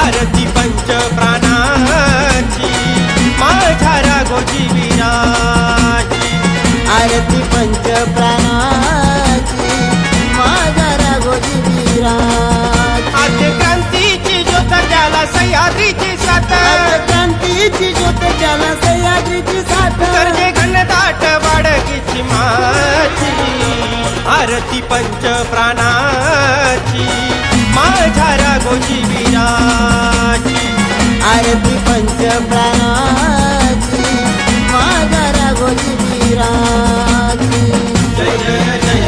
आरती पंच प्राणाची माझ्या राघोजी विराची आरती पंच प्राणाची माझ्या राघोजी विरा आद्य क्रांतीची ज्योत त्याला सह्याद्रीची साथ. क्रांतीची ज्योत त्याला सह्याद्रीची साथ. करणे घनदाट बाडगीची माझी आरती पंच प्राणाची माझ्या राघोजी वीराची आरती पंचप्राणाची. माझा माझ्या राघोजी जय जय जय.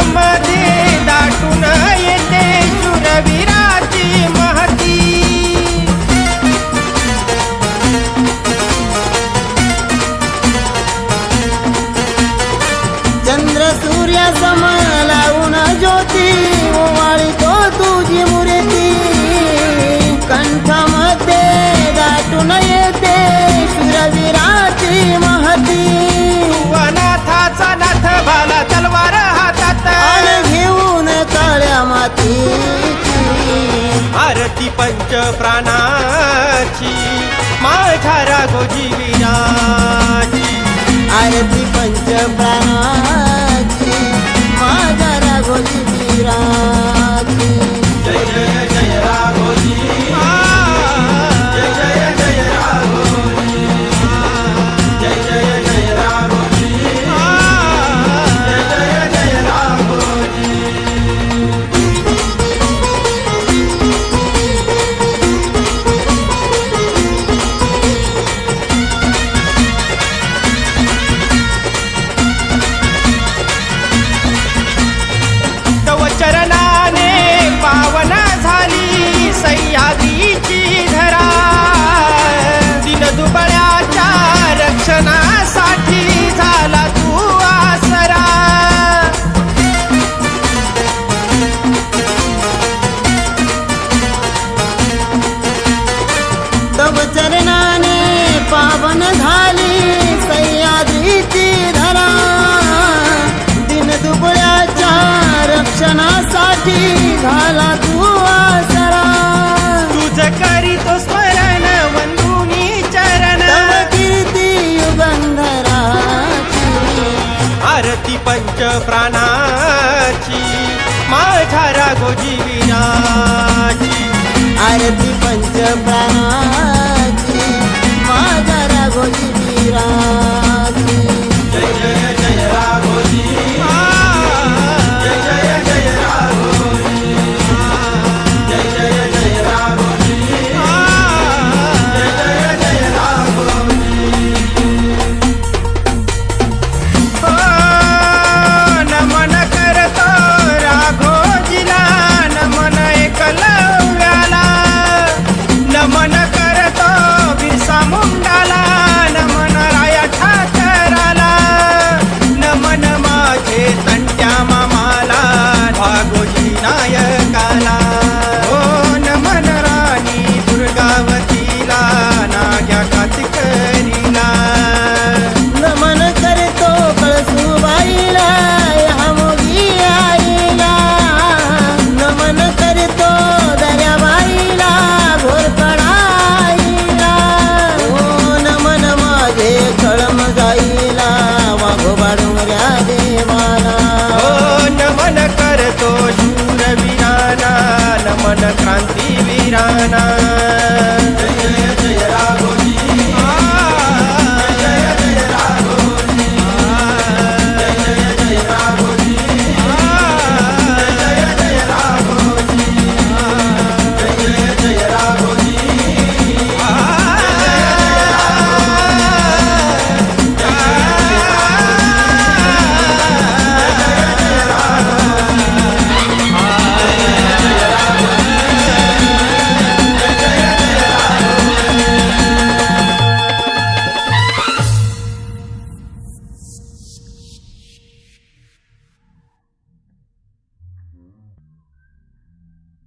कंठामध्ये दाटून येते शूरवीराची महती. चंद्र सूर्य सम लावून ज्योती ओवाळी पंच प्राणाची माझ्या राघोजी वीराची आरती रक्षणासाठी झाला तू आसरा. तुझ करीतो स्मरण वंदुनी चरण. कीर्ती युगंधराची आरती पंच प्राणाची माझ्या राघोजी विनाची. आरती पंच प्राणाची